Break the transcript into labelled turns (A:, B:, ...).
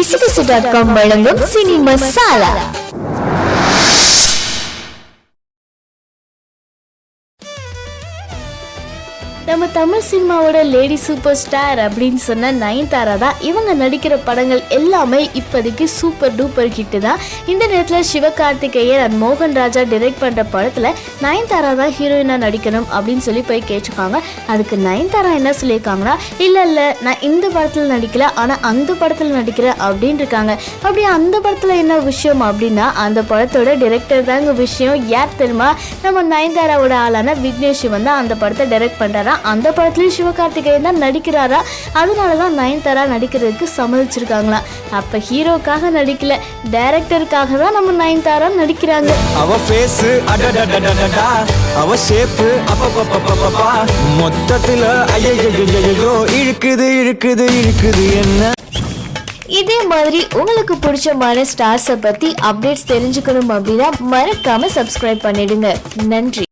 A: கிசுகிசு dot com வழங்கும் cine நம்ம தமிழ் சினிமாவோட லேடி சூப்பர் ஸ்டார் அப்படின்னு சொன்ன நயன்தாரா தான் இவங்க நடிக்கிற படங்கள் எல்லாமே இப்போதைக்கு சூப்பர் டூப்பர் ஹிட்டு தான். இந்த நேரத்தில் சிவகார்த்திகேயன் அண்ட் மோகன் ராஜா டிரெக்ட் பண்ணுற படத்தில் நயன்தாரா தான் ஹீரோயினாக நடிக்கணும் அப்படின்னு சொல்லி போய் கேட்டிருக்காங்க. அதுக்கு நயன்தாரா என்ன சொல்லியிருக்காங்கன்னா இல்லை இல்லை நான் இந்த படத்தில் நடிக்கல ஆனால் அந்த படத்தில் நடிக்கிறேன் அப்படின்னு இருக்காங்க. அப்படி அந்த படத்தில் என்ன விஷயம் அப்படின்னா அந்த படத்தோட டிரெக்டர் தாங்க விஷயம். யார் தெரியுமா? நம்ம நயன்தாராவோட ஆளான விக்னேஷ் வந்து அந்த படத்தை டைரக்ட் பண்ணுறாரா அந்த படத்துலயும் சிவகார்த்திகேயன் தான் நடிக்கிறாரா? அதனால தான் நயன்தாரா நடிக்கிறதுக்கு சம்மதிச்சிருக்காங்களாம் அப்போ ஹீரோக்காக நடிக்கல டைரக்டருக்காக தான் நம்ம நயன்தாரா நடிக்கிறாங்க.
B: அவ ஃபேஸ் அவ ஷேப் அப்பப்பப்பப்பப்பா மொத்தத்துல ஐயோ இழுக்குது இழுக்குது இழுக்குது என்ன?
A: இதே மாதிரி உங்களுக்கு பிடிச்சமான ஸ்டார்ஸை பற்றி அப்டேட்ஸ் தெரிஞ்சுக்கணும் அப்படின்னா மறக்காம சப்ஸ்கிரைப் பண்ணிடுங்க. நன்றி.